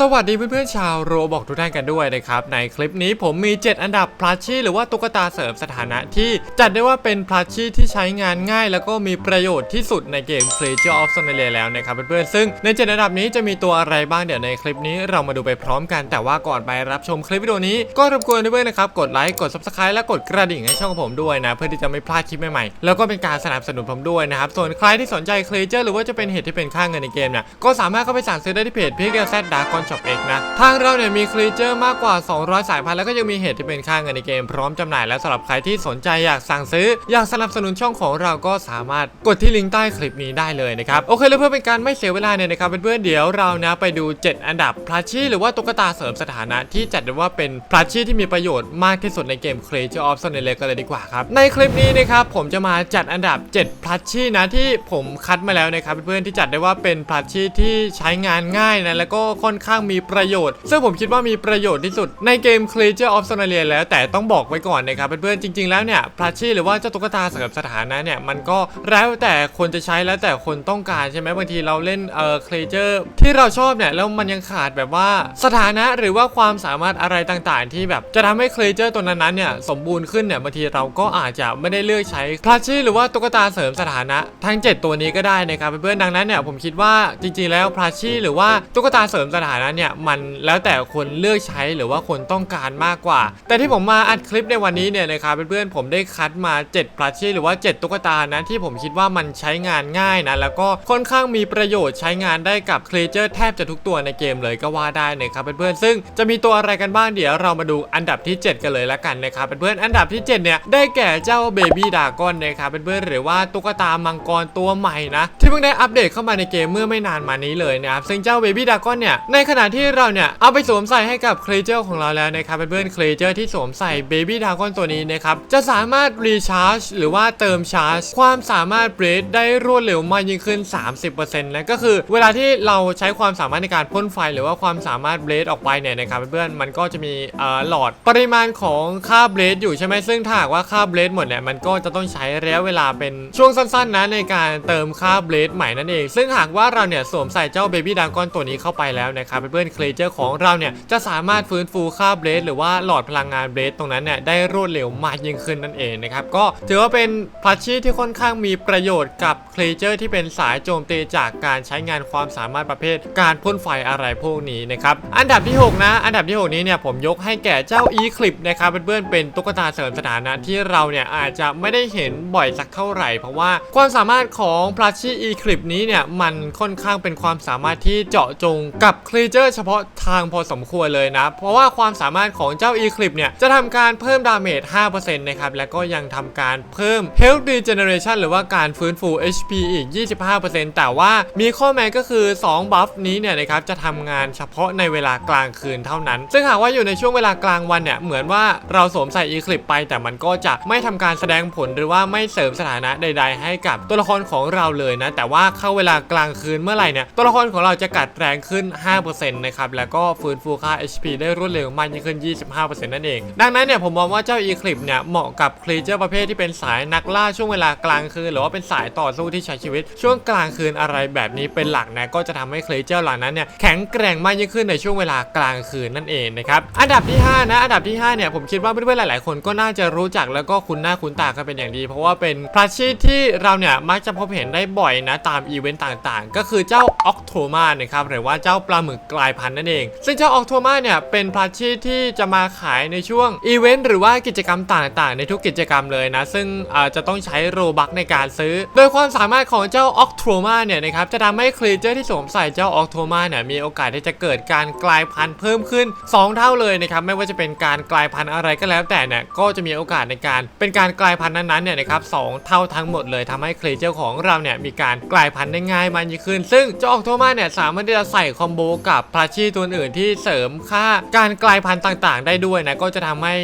สวัสดีเพื่อนๆชาวโรบอกทุกท่านกันด้วยนะครับ ในคลิปนี้ผมมี 7 อันดับพลัชชี่หรือว่าตุ๊กตาเสริมสถานะที่จัดได้ว่าเป็นพลัชชี่ที่ใช้งานง่าย แล้วก็มีประโยชน์ที่สุดในเกม Creature of Sonalia แล้วนะครับเพื่อนๆซึ่งใน 7 อันดับนี้จะมีตัวอะไรบ้างเดี๋ยวในคลิปนี้เรามาดูไปพร้อมกันแต่ว่าก่อนไปรับชมคลิปวิดีโอนี้ก็รบกวนเพื่อนๆนะครับกดไลค์กด Subscribe และกดกระดิ่งให้ช่องของผมด้วยนะเพื่อที่จะไม่พลาดคลิปใหม่ๆแล้วก็เป็นการสนับสนุนผมด้วยนะครับส่วนใครที่สนใจ Creature หรือว่าจะเป็นเหตุที่เป็นค่าเงินในเกมเนี่ยก็สามารถเข้าไปสั่งซื้อได้ที่เพจ p i g a z Dragon Shop X นะ ทางเราเนี่ยมีครีเจอร์มากกว่า 200 สายพันธุ์แล้วก็ยังมีเหตุที่เป็นค่าเงินในเกมพร้อมจำหน่ายแล้วสำหรับใครที่สนใจอยากสั่งซื้อ อยากสนับสนุนช่องของเราก็สามารถกดที่ลิงก์ใต้คลิปนี้ได้เลยนะครับ โอเคแล้วเพื่อเป็นการไม่เสียเวลาเนี่ยนะครับเพื่อนๆเดี๋ยวเรานะไปดู 7 อันดับพลัชชี่หรือว่าตุ๊กตาเสริมสถานะที่จัดได้ว่าเป็นพลัชชี่ที่มีประโยชน์มากที่สุดในเกม Creature of s o n a l กันเลยดีกว่าครับในคลิปนี้นะครับผมจะมาจัดอันดับ 7 พลัชชี่นะที่ผมคัดมาแล้วนะครับเพื่อนๆที่จัดได้ว่าเป็นพลัชชี่ที่ใช้งานง่ายนะแล้วก็ค่อนข้างมีประโยชน์ ซึ่งผมคิดว่ามีประโยชน์ที่สุดในเกม Creature of Sonalia แล้วแต่ต้องบอกไว้ก่อนนะครับเพื่อนๆจริง ๆแล้วเนี่ยพลัชชี่หรือว่าเจ้าตุ๊กตาเสริมสถานะเนี่ยมันก็แล้วแต่คนจะใช้แล้วแต่คนต้องการใช่ไหมบางทีเราเล่นเอ่อ Creature ที่เราชอบเนี่ยแล้วมันยังขาดแบบว่าสถานะหรือว่าความสามารถอะไรต่างๆ ที่แบบจะทำให้ Creature ตัวนั้นๆเนี่ยสมบูรณ์ขึ้นเนี่ยบางทีเราก็อาจจะไม่ได้เลือกใช้พลัชชี่หรือว่าตุ๊กตาเสริมสถานะทั้ง 7 ตัวนี้ก็ได้นะครับเพื่อนๆดังนั้นเนี่ยผมคิดว่าจริง ๆ แล้วพลัชชี่หรือว่าตุ๊กตาเสริมสถานะเนี่ยมันแล้วแต่คนเลือกใช้หรือว่าคนต้องการมากกว่า แต่ที่ผมมาอัดคลิปในวันนี้เนี่ยนะครับเพื่อนๆผมได้คัดมา7พลัชชี่หรือว่า 7 ตุ๊กตานะที่ผมคิดว่ามันใช้งานง่ายนะแล้วก็ค่อนข้างมีประโยชน์ใช้งานได้กับครีเจอร์แทบจะทุกตัวในเกมเลยก็ว่าได้นะครับเพื่อนๆซึ่งจะมีตัวอะไรกันบ้างเดี๋ยวเรามาดูอันดับที่ 7 กันเลยละกันนะครับเพื่อนๆอันดับที่ 7 เนี่ยได้แก่เจ้าเบบี้ดากอนนะครับเพื่อนๆหรือว่าตุ๊กตามังกรตัวใหม่นะที่เพิ่งได้อัปเดตเข้ามาในเกมเมื่อไม่นานมานี้เลยนะครับซึ่งเจ้าเบบี้ดากอนเนี่ยในขณะที่เราเนี่ยเอาไปสวมใส่ให้กับเครีเจอร์ของเราแล้วนะครับเพื่อนๆครีเจอร์ที่สวมใส่เบบี้ดากอนตัวนี้นะครับจะสามารถรีชาร์จหรือว่าเติมชาร์จความสามารถเบรดได้รวดเร็วมากยิ่งขึ้น 30%นะก็คือเวลาที่เราใช้ความสามารถในการพ่นไฟหรือว่าความสามารถเบรดออกไปเนี่ยนะครับเพื่อนๆมันก็จะมีเอ่อหลอดปริมาณของค่าเบรดอยู่ใช่ไหมซึ่งถ้าหากว่าค่าเบรดหมดเนี่ยมันก็จะต้องใช้ระยะเวลาเป็นช่วงสั้นๆนะในการเติมค่าเบรดใหม่นั่นเอง ซึ่งหากว่าเราเนี่ยสวมใส่เจ้าเบบี้ดากอนตัวนี้เข้าไปแล้วนะครับเพื่อนๆเคลเจอร์ของเราเนี่ยจะสามารถฟื้นฟูค่าเบรดหรือว่าหลอดพลังงานเบรดตรงนั้นเนี่ยได้รวดเร็วมากยิ่งขึ้นนั่นเองนะครับก็ถือว่าเป็นพลัชชี่ที่ค่อนข้างมีประโยชน์กับเคลเจอร์ที่เป็นสายโจมตีจากการใช้งานความสามารถประเภท การพ่นไฟอะไรพวกนี้นะครับอันดับที่ 6 นะ อันดับที่ 6 นี้เนี่ยผมยกให้แก่เจ้า e c l i p นะครับเพื่อนๆเป็นตุ๊กตาเสริมสถานะที่เราเนี่ยอาจจะไม่ได้เห็นบ่อยสักเท่าไหร่ เพราะว่าความสามารถของพลัชชี่ e c l i p นี้เนี่ยมันค่อนข้างเป็นความสามารถที่เจาะจงกับเครีเจอร์เฉพาะทางพอสมควรเลยนะ เพราะว่าความสามารถของเจ้า e c l i p เนี่ย จะทำการเพิ่มดาเมจ 5%นะครับ และก็ยังทำการเพิ่ม health regeneration หรือว่าการฟื้นฟู HP อีก 25%แต่ว่ามีข้อแม้ก็คือ 2 บัฟนี้เนี่ยนะครับ จะทำงานเฉพาะในเวลากลางคืนเท่านั้น ซึ่งหากว่าอยู่ในช่วงเวลากลางวันเนี่ย เหมือนว่าเราสวมใส่ e c l i p ไป แต่มันก็จะไม่ทำการแสดงผลหรือว่าไม่เสริมสถานะใด ๆ ให้กับตัวละครของเราเลยนะ แต่ว่าเข้าเวลากลางคืนเมื่อไหร่เนี่ย ตัวละครของเราจะกัดแรงขึ้น 5%นะครับ แล้วก็ฟื้นฟูค่า HP ได้รวดเร็วมากยิ่งขึ้น 25%นั่นเอง ดังนั้นเนี่ยผมมองว่าเจ้า e c l i p เนี่ยเหมาะกับครีเจอร์ประเภทที่เป็นสายนักล่าช่วงเวลากลางคืน หรือว่าเป็นสายต่อสู้ที่ใช้ชีวิต ช่วงกลางคืนอะไรแบบนี้เป็นหลักนะก็จะทำให้ครีเจอร์เหล่านั้นเนี่ยแข็งแกร่งมากยิ่งขึ้นในช่วงเวลากลางคืนนั่นเองนะครับอันดับที่ 5 นะอันดับที่ 5 เนี่ยผมคิดว่าเพื่อนๆหลาย ๆ คนก็น่าจะรู้จักแล้วก็คุ้นหน้าคุ้นตากันเป็นอย่างดี เพราะว่าเป็นพลัชชีที่เราเนี่ยมักจะพบเห็นได้บ่อยนะตามอีเวนต์ต่างๆ ก็คือเจ้าออกโทมานะครับหรือว่าเจ้าปลาหมึกกลายพันธุ์นั่นเอง ซึ่งเจ้าออกโทมาเนี่ยเป็นพลัชชี่ที่จะมาขายในช่วงอีเวนต์หรือว่ากิจกรรมต่างๆ ในทุกกิจกรรมเลยนะ ซึ่งจะต้องใช้โรบัคในการซื้อ โดยความสามารถของเจ้าออกโทมาเนี่ยนะครับจะทำให้ครีเจอร์ที่สวมใส่เจ้าออกโทมาเนี่ยมีโอกาสที่จะเกิดการกลายพันธุ์เพิ่มขึ้น 2 เท่าเลยนะครับไม่ว่าจะเป็นการกลายพันธุ์อะไรก็แล้วแต่เนี่ยก็จะมีโอกาสในการเป็นการกลายพันธุ์นั้นๆเนี่ยนะครับสเท่าทั้งหมดเลยทำให้ครีเจอร์ของเราเนี่ยมีการกลายพันธุ์ได้ง่ายมากยิ่งขึ้น ซึ่งเจ้าออกโทมาเนี่ยสามารถที่จะใส่คอมโบกับพลัชชีตัวอื่นที่เสริมค่าการกลายพันธุ์ต่างๆ ได้ด้วยนะก็จะทำให้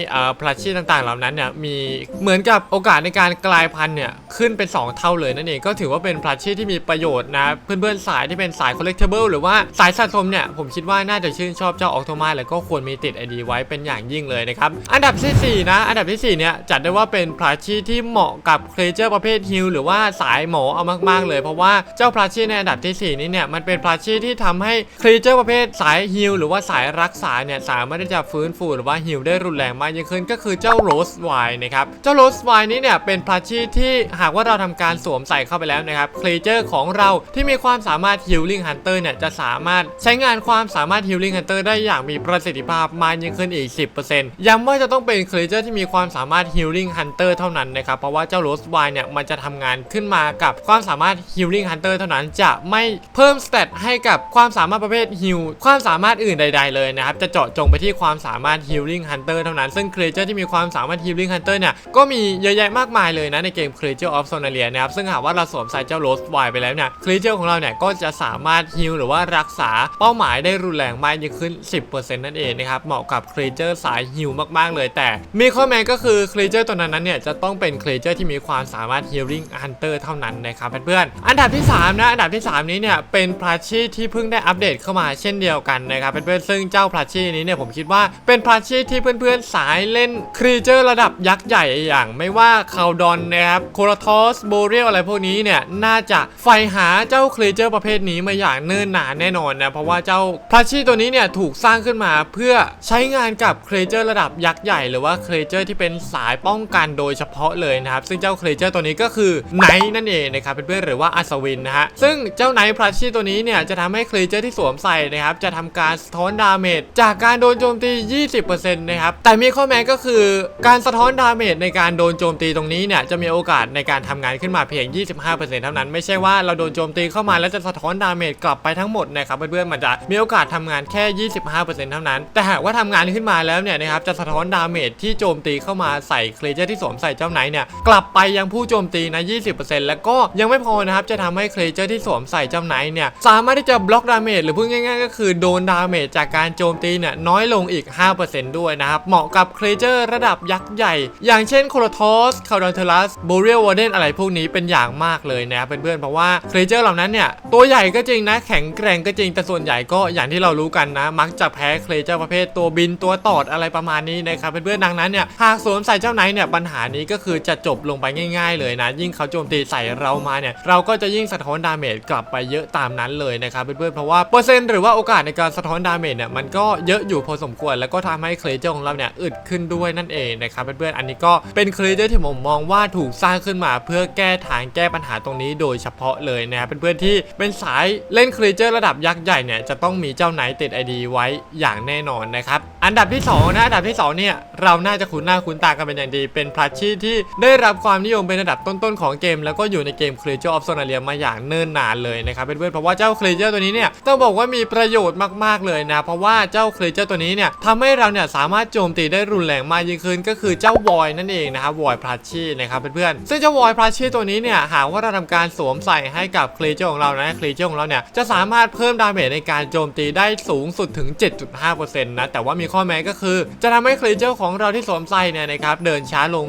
พลัชชีต่างๆ เหล่านั้นเนี่ยมีเหมือนกับโอกาสในการกลายพันธุ์เนี่ยขึ้นเป็น 2 เท่าเลยนั่นเองก็ถือว่าเป็นพลัชชีที่มีประโยชน์นะเพื่อนๆสายที่เป็นสาย collectible หรือว่าสายสะสมเนี่ยผมคิดว่าน่าจะชื่นชอบเจ้าออกโทมาแล้วก็ควรมีติด ID ไว้เป็นอย่างยิ่งเลยนะครับอันดับที่4นะอันดับที่4เนี่ยจัดได้ว่าเป็นพลัชชีที่เหมาะกับเครเจอร์ประเภทฮิลหรือว่าสายหมอเอามากๆเลย เพราะว่าเจ้าพลัชชีในอันดับที่4นี้เนี่ยมันเป็นพลัชชีที่ทำให้ครเจอร์ประเภทสายฮิลหรือว่าสายรักษาเนี่ยสามารถที่จะฟื้นฟูหรือว่าฮิลได้รุนแรงมากยิ่งขึ้นก็คือเจ้าโรสไวน์นะครับเจ้าโรสไวน์นี้เนี่ยเป็นพลัชชีที่หากว่าเราทำการสวมใส่เข้าไปแล้วนะครับครีเจอร์ของเราที่มีความสามารถฮิลลิ่งฮันเตอร์เนี่ยจะสามารถใช้งานความสามารถฮิลลิ่งฮันเตอร์ได้อย่างมีประสิทธิภาพมากยิ่งขึ้นอีก 10%ย้ำว่าจะต้องเป็นครีเจอร์ที่มีความสามารถฮิลลิ่งฮันเตอร์เท่านั้นนะครับเพราะว่าเจ้าโรสไวน์เนี่ยมันจะทำงานขึ้นมากับความสามารถฮิลลิ่งฮันเตอร์เท่านั้นจะไม่เพิ่มสเตตให้กับความสามารถประเภทฮิลความสามารถอื่นใด ๆเลยนะครับจะเจาะจงไปที่ความสามารถฮิลลิ่งฮันเตอร์เท่านั้นซึ่งครีเจอร์ที่มีความสามารถฮิลลิ่งฮันเตอร์เนี่ยก็มีเยอะแยะมากมายเลยนะในเกม Creature of Sonalia นะครับซึ่งหากว่าเราสวมใส่เจ้าโรสไวไปแล้วเนี่ยครีเจอร์ของเราเนี่ยก็จะสามารถฮิลหรือว่ารักษาเป้าหมายได้รุนแรงมากยิ่งขึ้น 10%นั่นเองนะครับเหมาะกับครีเจอร์สายฮิลมากๆเลยแต่มีข้อแม้ก็คือครีเจอร์ตัวนั้นเนี่ยจะต้องเป็นครีเจอร์ที่มีความสามารถฮิลลิ่งฮันเตอร์เท่านั้นนะครับเพื่อนๆอันดับที่สามนะอันดับที่สามนี้เนี่ยเป็นพลัชชี่ที่เพิ่งได้อัปเดตเข้ามาเช่นเดียวกันนะครับเพื่อนๆซึ่งเจ้าพลัชชี่นี้เนี่ยผมคิดว่าเป็นพลัชชี่ที่เพื่อนๆสายเล่นครีเจอร์ระดับยักษ์ใหญ่อย่างไม่ว่าคาวดอนนะครับโคราทอสโบเรียลอะไรพวกนี้เนี่ยน่าจะใฝ่หาเจ้าครีเจอร์ประเภทนี้มาอย่างเนิ่นนานแน่นอนนะเพราะว่าเจ้าพลัชชี่ตัวนี้เนี่ยถูกสร้างขึ้นมาเพื่อใช้งานกับครีเจอร์ระดับยักษ์ใหญ่หรือว่าครีเจอร์ที่เป็นสายป้องกันโดยเฉพาะเลยนะครับซึ่งเจ้าครีเจอร์ตัวนี้ก็คือไนท์นั่นเองนะครับเพื่อนๆหรือว่าอัศวินนะฮะซึ่งเจ้าไนท์พลัชชี่ตัวนี้เนี่ยจะทำให้ครีเจอร์ที่สวมใส่นะครับจะทำการสะท้อนดาเมจจากการโดนโจมตี 20%นะครับแต่มีข้อแม้ก็คือการสะท้อนดาเมจในการโดนโจมตีตรงนี้เนี่ยจะมีโอกาสในการทำงานขึ้นมาเพียง 25%เท่านั้นไม่ใช่ว่าเราโดนโจมตีเข้ามาแล้วจะสะท้อนดาเมจกลับไปทั้งหมดนะครับเพื่อนๆมันจะมีโอกาสทำงานแค่ 25%เท่านั้น แต่หากว่าทำงานขึ้นมาแล้วเนี่ยนะครับจะสะท้อนดาเมจที่โจมตีเข้ามาใส่เครีเจอร์ที่สวมใส่เจ้าไนท์เนี่ยกลับไปยังผู้โจมตีนะ 20%แล้วก็ยังไม่พอนะครับจะทำให้เครีเจอร์ที่สวมใส่เจ้าไนท์เนี่ยสามารถที่จะบล็อกดาเมจหรือพูดง่ายๆก็คือโดนดาเมจจากการโจมตีเนี่ยน้อยลงอีก 5%ด้วยนะครับ เหมาะกับเครเจอร์ระดับยักษ์ใหญ่ อย่างเช่นโคโรทอสคาร์ดอนเทลัสโบเรียวอร์เดนอะไรพวกนี้เป็นอย่างมากเลยนะครับเพื่อนๆเพราะว่าเครเจอร์เหล่านั้นเนี่ยตัวใหญ่ก็จริงนะแข็งแกร่งก็จริงแต่ส่วนใหญ่ก็อย่างที่เรารู้กันนะ มักจะแพ้เครเจอร์ประเภทตัวบินตัวตอดอะไรประมาณนี้นะครับเพื่อนๆดังนั้นเนี่ยหากสวมใส่เจ้าไนท์เนี่ยปัญหานี้ก็คือจะจบลงไปง่าย ๆ เลยนะ ยิ่งเขาโจมตีใส่เรามาเนี่ยเราก็จะยิ่งสะท้อนดาเมจกลับไปเยอะตามนั้นเลยนะครับเพื่อนๆเพราะว่าเปอร์เซ็นต์หรือว่าโอกาสในการสะท้อนดาเมจเนี่ยมันก็เยอะอยู่พอสมควร แล้วก็ทำให้เครีเจอร์ของเราเนี่ยอึดขึ้นด้วยนั่นเองนะครับเพื่อนๆอันนี้ก็เป็นเครีเจอร์ที่ผมมองว่าถูกสร้างขึ้นมาเพื่อแก้ทางแก้ปัญหาตรงนี้โดยเฉพาะเลยนะครับเพื่อนๆที่เป็นสายเล่นเครีเจอร์ระดับยักษ์ใหญ่เนี่ยจะต้องมีเจ้าไหนติด ID ไว้อย่างแน่นอนนะครับอันดับที่สองนะอันดับที่สองเนี่ยเราน่าจะคุ้นหน้าคุ้นตากันเป็นอย่างดีเป็นพลัชชี่ที่ได้รับความนิยมเป็นระดับต้นๆของเกม แล้วก็อยู่ในเกม Creature of Sonalia มาอย่างเนิ่นนานเลยนะครับเพื่อนๆเพราะว่าเจ้า Creature ตัวนี้เนี่ยต้องบอกว่ามีประประโยชน์มากๆเลยนะ เพราะว่าเจ้า Creature ตัวนี้เนี่ยทำให้เราเนี่ยสามารถโจมตีได้รุนแรงมากยิ่งขึ้นก็คือเจ้าวอยนั่นเองนะครับวอยพลัชชี่นะครับเพื่อนๆซึ่งเจ้าวอยพลัชชี่ตัวนี้เนี่ยหากว่าเราทำการสวมใส่ให้กับ Creature ของเรานะ Creature ของเราเนี่ยจะสามารถเพิ่มดาเมจในการโจมตีได้สูงสุดถึง 7.5%นะแต่ว่ามีข้อแม้ก็คือ จะทำให้ Creature ของเราที่สวมใส่เนี่ยนะครับเดินช้าลง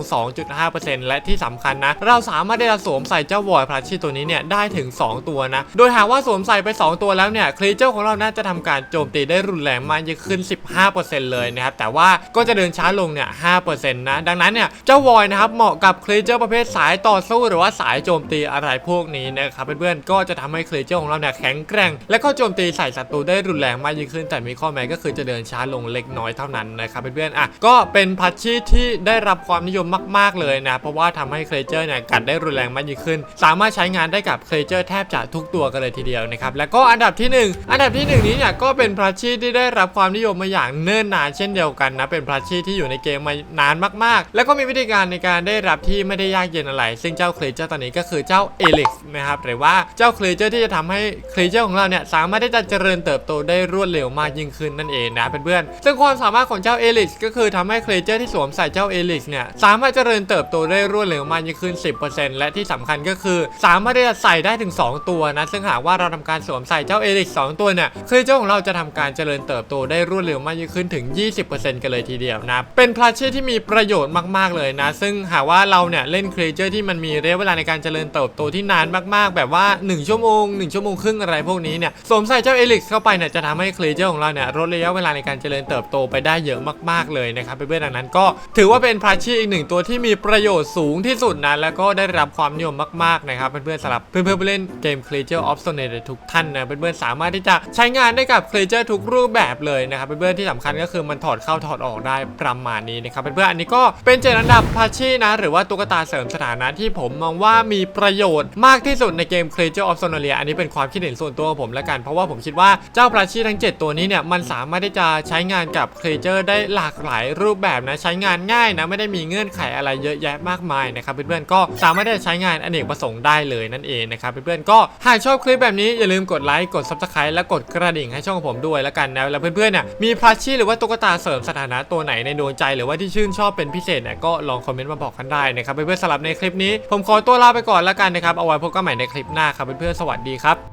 2.5%และที่สำคัญนะเราสามารถได้จะสวมใส่เจ้าวอยพลัชชี่ตัวนี้เนี่ยได้ถึง 2 ตัวนะโดยหากว่าสวมใส่ไป 2 ตัวแล้วเนี่ยครีเจอร์ของเราน่าจะทำการโจมตีได้รุนแรงมากยิ่งขึ้น 15%เลยนะครับแต่ว่าก็จะเดินช้าลงเนี่ย5%นะดังนั้นเนี่ยเจ้าวอยนะครับเหมาะกับครีเจอร์ประเภทสายต่อสู้หรือว่าสายโจมตีอะไรพวกนี้นะครับเพื่อนๆก็จะทำให้ครีเจอร์ของเราเนี่ยแข็งแกร่ง และก็โจมตีใส่ศัตรูได้รุนแรงมากยิ่งขึ้น แต่มีข้อแม้ก็คือจะเดินช้าลงเล็กน้อยเท่านั้นนะครับเพื่อนๆอะก็เป็นพัชชีที่ได้รับความนิยมมาก ๆเลยนะเพราะว่าทำให้เครเจอร์เนี่ยกัดได้รุนแรงมากยิ่งขึ้น สามารถใช้งานได้กับเครเจอร์แทบจะทุกตัวกันเลยทีเดียวนะครับแล้วก็อันดับที่ 1 อันดับที่1นี้เนี่ยก็เป็นพลัชชีที่ได้รับความนิยมมาอย่างเนิ่นนานเช่นเดียวกันนะ เป็นพลัชชีที่อยู่ในเกมมานานมากๆ แล้วก็มีวิธีการในการได้รับที่ไม่ได้ยากเย็นอะไร ซึ่งเจ้าเครเจอร์ตอนนี้ก็คือเจ้าเอลิกนะครับหรือว่าเจ้าเครเจอร์ที่จะทำให้เครเจอร์ของเราเนี่ยสามารถที่จะเจริญเติบโตได้รวดเร็วมากยิ่งขึ้นนั่นเองนะเพื่อนๆซึ่งความสามารถของเจ้าเอลิกก็คือทำให้เครเจอร์ที่สวมใส่เจ้าเอลิกเนี่ยสามารถเจริญเติบโตได้รวดเร็วมากยิ่งขึ้น 10%และที่สำคัญก็คือ สามารถที่จะใส่ได้ถึง 2 ตัวนะซึ่งหากว่าเราทำการสวมใส่เจ้าเอลิก2ตัวเนี่ยคือเจ้าของเราจะทำการเจริญเติบโตได้รวดเร็วมากยิ่งขึ้นถึง 20%กันเลยทีเดียวนะ เป็นพลัชชี่ที่มีประโยชน์มากๆเลยนะ ซึ่งหากว่าเราเนี่ยเล่นครีเจอร์ที่มันมีระยะเวลาในการเจริญเติบโตที่นานมากๆ แบบว่า 1 ชั่วโมง 1 ชั่วโมงครึ่งอะไรพวกนี้เนี่ยสวมใส่เจ้าเอลิกเข้าไปเนี่ยจะทำให้ครีเจอร์ของเราเนี่ยลดระยะเวลาในการเจริญเติบโตไปได้เยอะมากๆเลยนะครับเพื่อนๆดังนั้นก็ถือว่าเป็นพลัชชี่อีกหนึ่งตัวที่มีประโยชน์สูงที่สุดนะแล้วก็ได้รับความนิยมมากๆนะครับเพื่อนๆสำหรับเพื่อนๆผู้เล่นเกม Creature of s o n a t e ทุกท่านนะเพื่อนๆสามารถที่จะใช้ช้งานได้กับเครีเจอร์ทุกรูปแบบเลยนะครับเพื่อนๆที่สำคัญก็คือมันถอดเข้าถอดออกได้ประมาณนี้นะครับเพื่อนๆอันนี้ก็เป็นเจ็ดอันดับพาชีนะหรือว่าตุ๊กตาเสริมสถานะที่ผมมองว่ามีประโยชน์มากที่สุดในเกม Creature of Sonoria อันนี้เป็นความคิดเห็นส่วนตัวของผมแล้วกัน เพราะว่าผมคิดว่าเจ้าพาชีทั้ง 7 ตัวนี้เนี่ยมันสามารถที่จะใช้งานกับ Creature ได้หลากหลายรูปแบบนะใช้งานง่ายนะไม่ได้มีเงื่อนไขอะไรเยอะแยะมากมายนะครับเพื่อนๆก็สามารถที่จะใช้งานอเนกประสงค์ได้เลยนั่นเองนะครับเพื่อนๆก็หากชอบคลิปแบบนี้อย่าลืมกดไลค์กด Subscribe และกดกระดิ่งให้ช่องผมด้วยแล้วกันนะแล้วเพื่อนๆเนี่ยมีพลาชีหรือว่าตุ๊กตาเสริมสถานะตัวไหนในดวงใจหรือว่าที่ชื่นชอบเป็นพิเศษเนี่ยก็ลองคอมเมนต์มาบอกกันได้นะครับเพื่อนๆสำหรับในคลิปนี้ ผมขอตัวลาไปก่อนแล้วกันนะครับเอาไว้พบกันใหม่ในคลิปหน้าครับเพื่อนๆสวัสดีครับ